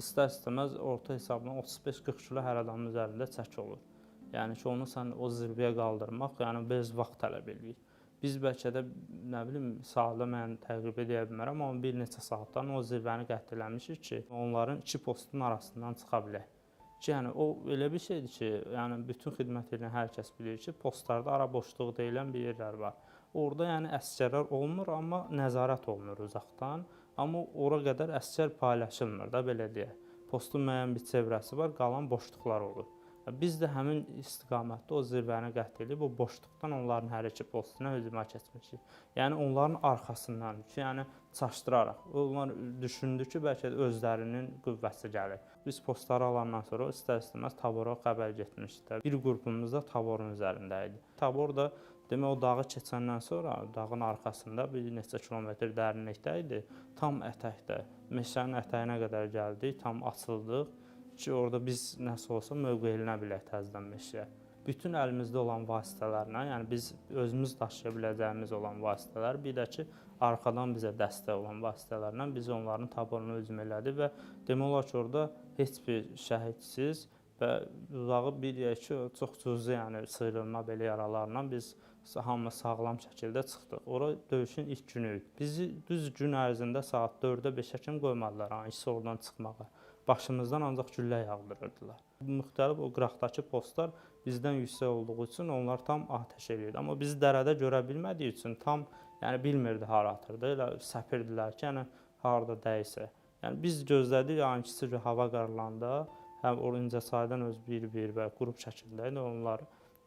istər-istəməz orta hesabla 35-40 kilo hər adamın üzərində çəki olur. Yəni ki, onu sən o zirvəyə qaldırmaq, yəni biraz vaxt tələb eləyir. Biz bəlkə də nə bilim saatda mən təqrib edə bilmərəm, amma bir neçə saatdan o zirvəni qət eləmişik ki, onların iki postun arasından çıxa bilək. Ki, yəni o elə bir şeydir ki, yəni bütün xidmət edən hər kəs bilir ki, postlarda ara boşluq deyilən bir yerlər var. Orda yəni əsgərlər olmur, amma nəzarət olunur uzaqdan. Amma ora qədər əsgər paylaşılmır da belə deyək. Postun müəyyən bir çevrəsi var, qalan boşluqlar olur. Biz də həmin istiqamətdə o zirvəni qət edib o boşluqdan onların hər iki postuna hücuma keçmişik. Yəni onların arxasından, yəni çaşdıraraq. Onlar düşündü ki, bəlkə də özlərinin qüvvəsi gəlir. Biz postları alandan sonra istər-istəməz tabora xəbər getmişdi. Bir qrupumuz da taborun üzərində idi. Tabor da demək o dağı keçəndən sonra dağın arxasında bir neçə kilometr dərinlikdə idi. Tam ətəkdə, meşənin ətəyinə qədər gəldik, tam açıldıq ki, orada biz nəsə olsa mövqeyinə bilək təzədən meşəyə. Bütün əlimizdə olan vasitələrlə, yəni biz özümüz daşıya biləcəyimiz olan vasitələr, bir də ki, arxadan bizə dəstək olan vasitələrlə biz onların taboruna hücum elədik və demək olar ki, orada heç bir şəhidsiz və uzağı bir deyək ki, çox cüzi, yəni sıyrılma belə yaralarla biz hamı sağlam şəkildə çıxdıq. Ora döyüşün ilk günü idi. Bizi düz gün ərzində saat 4-də 5-ə kimi qoymadılar, hani isə oradan çıxmağa başımızdan ancaq güllə yağdırırdılar. Müxtəlif o qıraqdakı postlar bizdən yüksək olduğu üçün onlar tam atəş eləyirdi. Amma bizi dərədə görə bilmədiyi üçün tam yəni bilmirdi hara atırdı. Elə səpirdilər ki, yəni harda dəysə. Yəni biz gözlədik yəni kiçik bir hava qaralanda, həm o İncəsaydan öz bir-bir və qrup şəklində. Onlar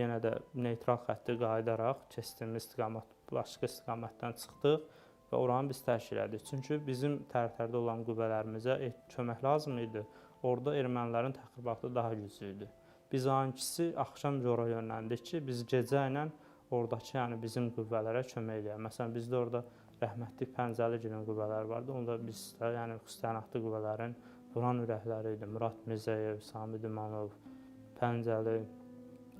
yenə də neytral xətti qayıdaraq keçdiyimiz istiqamət başqa istiqamətdən çıxdıq və oranı biz tərk elədik. Çünki bizim tərtərdə olan qüvvələrimizə kömək lazım idi. Orada ermənilərin təxribatı daha güclü idi. Biz ankisi axşam ora yönləndik ki, biz gecə ilə oradakı, yəni bizim qüvvələrə kömək eləyək. Məsələn, bizdə orada rəhmətli Pəncəli günün qüvvələri vardı. Onda biz də, yəni xüsusiyyətli qüvvələrin vuran ürəkləri idi. Murad Mirzəyev, Sami Dimanov, Pəncəli.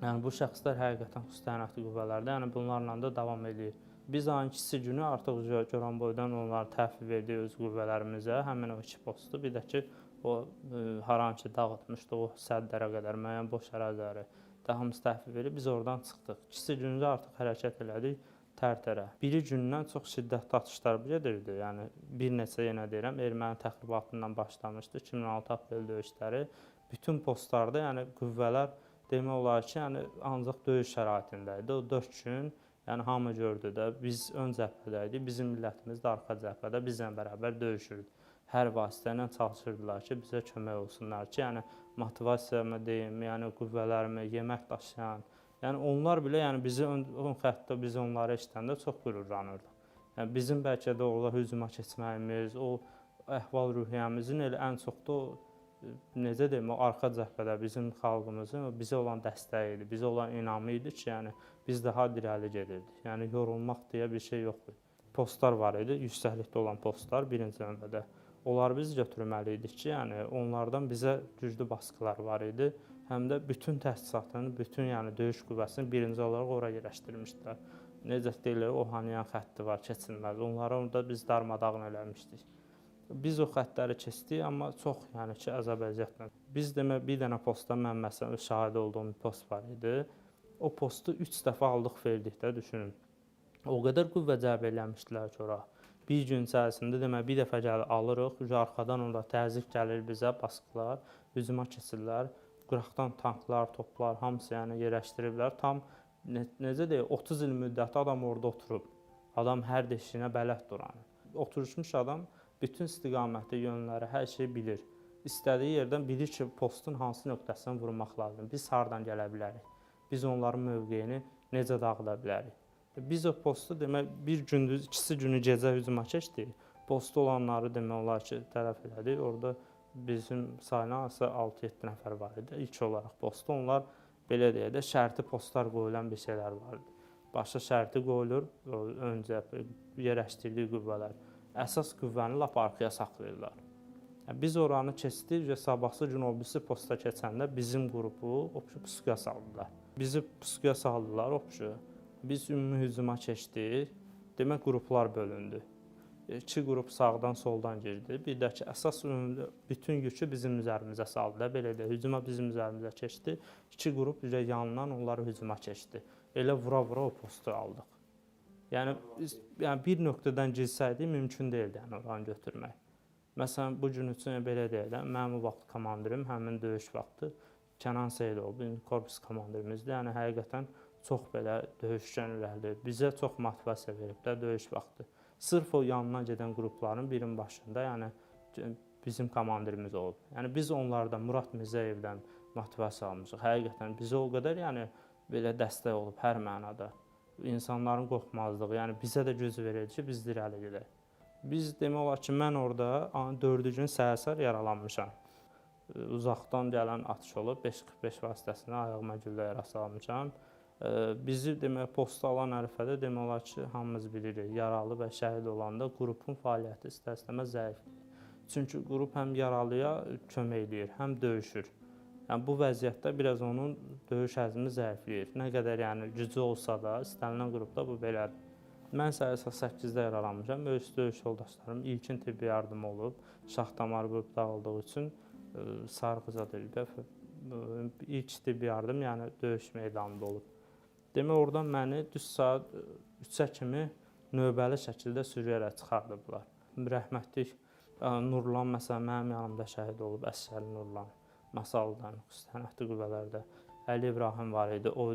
Yəni bu şəxslər həqiqətən xüsusiyyətli qüvvələrdə, yəni bunlarla da davam eləyir. Biz ayın ikisi günü artıq Goranboydan onları təhvil verdik öz qüvvələrimizə, həmin o iki postu. Bir də ki, o e, haran ki dağıtmışdı o səddlərə qədər müəyyən boş əraziləri də hamısı təhvil verib biz oradan çıxdıq. İkisi gündə artıq hərəkət elədik tərtərə. Biri gündən çox şiddətli atışlar gedirdi. Yəni bir neçə yenə deyirəm, erməni təxribatından başlamışdı 2006 aprel döyüşləri. Bütün postlarda yəni qüvvələr demək olar ki, yəni ancaq döyüş şəraitində idi. O 4 gün Yəni hamı gördü də, biz ön cəbhədə idik, bizim millətimiz də arxa cəbhədə bizlə bərabər döyüşürdü. Hər vasitə ilə çalışırdılar ki, bizə kömək olsunlar ki, yəni motivasiyamı deyim, yəni qüvvələrimi, yemək daşıyan, yəni onlar belə yəni bizi ön, ön xəttdə biz onları eşidəndə çox qürurlanırdıq. Yəni bizim bəlkə də orada hücuma keçməyimiz, o əhval-ruhiyyəmizin elə ən çox da necə deyim, o arxa cəbhədə bizim xalqımızın bizə olan dəstəyi idi, bizə olan inamı idi ki, yəni biz daha irəli gedirdik. Yəni yorulmaq deyə bir şey yoxdur. Postlar var idi, yüksəklikdə olan postlar birinci növbədə. Onları biz götürməli idik ki, yəni onlardan bizə güclü baskılar var idi. Həm də bütün təchizatını, bütün yəni döyüş qüvvəsini birinci olaraq ora yerləşdirmişdilər. Necə deyirlər, Ohaniyan xətti var, keçilməz. Onları orada biz darmadağın eləmişdik. Biz o xəttləri keçdik, amma çox, yəni ki, əzab-əziyyətlə. Biz demə bir dənə postda mən məsələn şahid olduğum post var idi. O postu 3 dəfə aldıq verdik də düşünün. O qədər qüvvə cəlb eləmişdilər ki, ora. Bir gün içərisində demə bir dəfə gəlir alırıq, arxadan onda təzyiq gəlir bizə, baskılar, hücuma keçirlər. Qıraqdan tanklar, toplar hamısı yəni yerləşdiriblər. Tam ne, necə deyək, 30 il müddəti adam orada oturub. Adam hər deşiyinə bələd duran. Oturmuş adam bütün istiqaməti, yönləri, hər şeyi bilir. İstədiyi yerdən bilir ki, postun hansı nöqtəsindən vurmaq lazımdır. Biz hardan gələ bilərik? Biz onların mövqeyini necə dağıda bilərik? Biz o postu demək bir gündüz, ikisi günü gecə hücuma keçdik. Postda olanları demək olar ki, tələf elədik. Orada bizim sayılan 6-7 nəfər var idi. İlk olaraq postda onlar belə deyə də şərti postlar qoyulan bir şeylər var idi. Başa şərti qoyulur, öncə yerləşdirdiyi qüvvələr əsas qüvvəni lap arxaya saxlayırlar. Biz oranı keçdik və sabahsı gün o birisi posta keçəndə bizim qrupu opşu pusuya saldılar. Bizi pusuya saldılar opşu. Biz ümumi hücuma keçdik. Demək qruplar bölündü. iki qrup sağdan, soldan girdi. Bir də ki, əsas ümumi bütün yükü bizim üzərimizə saldı belə də. Hücuma bizim üzərimizə keçdi. İki qrup yanından onlar hücuma keçdi. Elə vura-vura o postu aldıq. Yəni biz yəni bir nöqtədən girsəydi mümkün deyildi yəni oranı götürmək. Məsələn, bu gün üçün belə də, mənim o vaxt komandirim həmin döyüş vaxtı Kənan Seydov, bizim korpus komandirimizdir. Yəni həqiqətən çox belə döyüşkən ürəkli. Bizə çox motivasiya verib də döyüş vaxtı. Sırf o yanına gedən qrupların birinin başında, yəni bizim komandirimiz olub. Yəni biz onlardan Murad Mirzəyevdən motivasiya almışıq. Həqiqətən bizə o qədər yəni belə dəstək olub hər mənada. İnsanların qorxmazlığı, yəni bizə də güc verirdi ki, biz irəli gedək. Biz demək olar ki, mən orada 4-cü gün səhər-səhər yaralanmışam. Uzaqdan gələn atış olub, 5:45 vasitəsilə ayağıma güllə yarası almışam. Bizi demək posta alan ərəfədə demək olar ki, hamımız bilirik, yaralı və şəhid olanda qrupun fəaliyyəti istər-istəməz zəifləyir. Çünki qrup həm yaralıya kömək eləyir, həm döyüşür. Yəni bu vəziyyətdə biraz onun döyüş əzmi zəifləyir. Nə qədər yəni gücü olsa da, istənilən qrupda bu belədir. Mən səhər 8-də yaralanmışam. Öz döyüş yoldaşlarım ilkin tibbi yardım olub. Şax damar qrup dağıldığı üçün sarğıza deyilib. İlk tibbi yardım, yəni döyüş meydanında olub. Demək oradan məni düz saat 3-ə kimi növbəli şəkildə sürüyərək çıxardıblar. Rəhmətlik Nurlan məsələn mənim yanımda şəhid olub, Əsgər Nurlan. Masaldan, Sənəti qüvvələrdə. Əli İbrahim var idi. O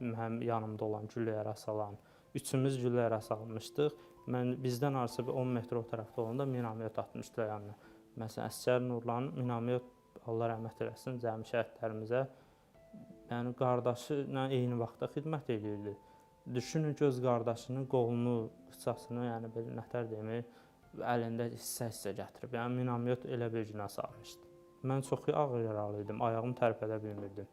mənim yanımda olan güllə yarası alan. Üçümüz güllə yarası almışdıq. Mən bizdən arası 10 metr o tərəfdə olanda minamet atmışdılar yanına. Məsələn, Əsgər Nurlan minamet Allah rəhmət eləsin cəmi şəhidlərimizə yəni qardaşı ilə eyni vaxtda xidmət eləyirdi. Düşünün ki, öz qardaşının qolunu, qıçasını, yəni belə nətər demir, əlində hissə-hissə gətirib. Yəni minamet elə bir günə salmışdı. Mən çox ağır yaralı idim, ayağımı tərpədə bilmirdim.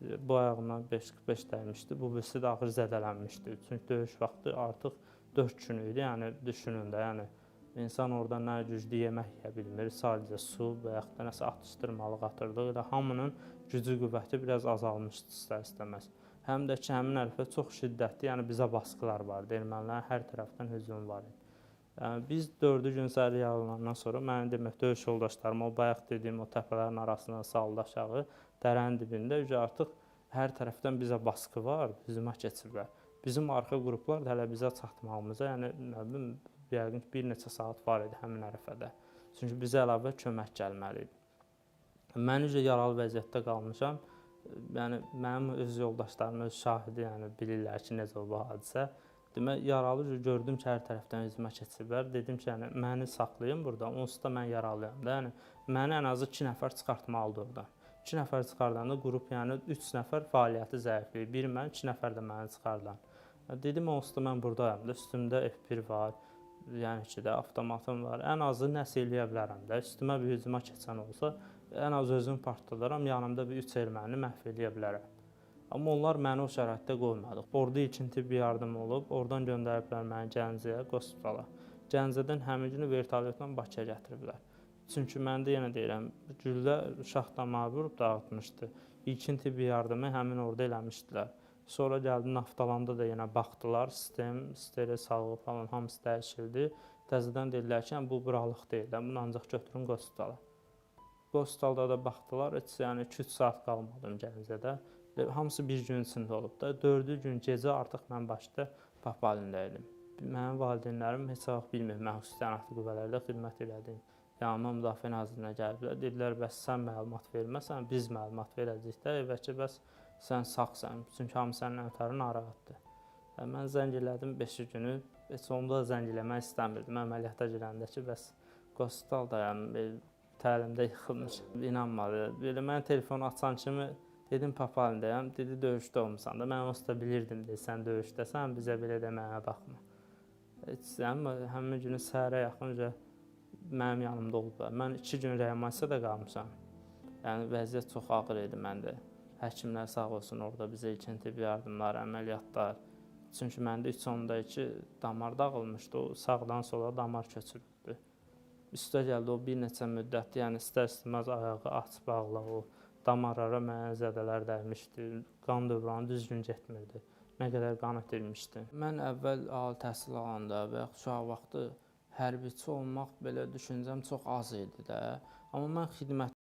Bu ayağımdan 5-45 dəymişdi, bu birisi də ağır zədələnmişdi. Çünki döyüş vaxtı artıq 4 gün idi. Yəni düşünün də, yəni insan orada nə güclü yemək yeyə bilmir, sadəcə su və yaxud da nəsə atışdırmalıq atırdıq. Elə hamının gücü, qüvvəti biraz azalmışdı istər-istəməz. Həm də ki, həmin ərəfə çox şiddətli, yəni bizə baskılar vardı. Ermənilərin hər tərəfdən hücum var idi. Yəni biz 4-cü gün səhər yaralanandan sonra mənim demək döyüş yoldaşlarım o bayaq dediyim o təpələrin arasına saldı aşağı, dərənin dibində ücə artıq hər tərəfdən bizə baskı var, hücuma keçiblər. Bizim arxa qruplar da hələ bizə çatmağımıza, yəni nə bilim, yəqin bir neçə saat var idi həmin ərəfədə. Çünki bizə əlavə kömək gəlməli idi. Mən üzə yaralı vəziyyətdə qalmışam. Yəni mənim öz yoldaşlarım öz şahidi, yəni bilirlər ki, necə oldu bu hadisə. Demək yaralı gördüm ki, hər tərəfdən üzümə keçiblər. Dedim ki, yəni məni saxlayın burada, onsuz da mən yaralıyam da. Yəni məni ən azı 2 nəfər çıxartmalıdır oradan. 2 nəfər çıxardanda qrup, yəni 3 nəfər fəaliyyəti zəifləyir. Bir mən, 2 nəfər də məni çıxardan. Dedim onsuz da mən burdayam da, üstümdə F1 var. Yəni ki də avtomatım var. Ən azı nəsə eləyə bilərəm də. Üstümə bir hücuma keçən olsa, ən az özümü partladıram, yanımda bir 3 erməni məhv eləyə bilərəm. Amma onlar məni o şəraitdə qoymadı. Orda ilkin tibbi yardım olub, oradan göndəriblər məni Gəncəyə, hospitala. Gəncədən həmin günü vertolyotla Bakıya gətiriblər. Çünki mən də yenə deyirəm, güllə şax damağı vurub dağıtmışdı. İlkin tibbi yardımı həmin orada eləmişdilər. Sonra gəldi Naftalanda da yenə baxdılar, sistem, steril sağlığı falan hamısı dəyişildi. Təzədən dedilər ki, bu buralıq deyil, bunu ancaq götürün hospitala. Hospitalda da baxdılar, heç yəni 2-3 saat qalmadım Gəncədə. Hamısı bir gün içində olub da. 4-cü gün gecə artıq mən Bakıda Papalində idim. Mənim valideynlərim heç vaxt bilmir mən xüsusi təyinatlı qüvvələrdə xidmət elədim. Yanıma Müdafiə Nazirliyinə gəliblər. Dedilər, bəs sən məlumat verməsən, biz məlumat verəcəyik də, və ki, bəs sən sağsan. Çünki hamı sənin ötəri narahatdır. Və mən zəng elədim 5 günü. Heç onda da zəng eləmək istəmirdim. Əməliyyata girəndə ki, bəs hospitaldayam, təlimdə yıxılmış. İnanmadı. Belə mən telefonu açan kimi dedim papalındayam. Dedi döyüşdə olmusan da. Mən onsuz da bilirdim dedi sən döyüşdəsən, bizə belə deməyə baxma. Heç sən həmin günü səhərə yaxınca mənim yanımda olublar. Mən 2 gün reanimasiyada qalmışam. Yəni vəziyyət çox ağır idi məndə. Həkimlər sağ olsun orada bizə ilkin tibbi yardımlar, əməliyyatlar. Çünki məndə 3.2 damar dağılmışdı. O sağdan sola damar köçürüb. Üstə gəldi o bir neçə müddət, yəni istər-istəməz ayağı aç bağla o damarlara mənə zədələr dəymişdi. Qan dövranı düzgün getmirdi. Nə qədər qan itirmişdi. Mən əvvəl ali təhsil alanda və uşaq vaxtı hərbiçi olmaq belə düşüncəm çox az idi də. Amma mən xidmət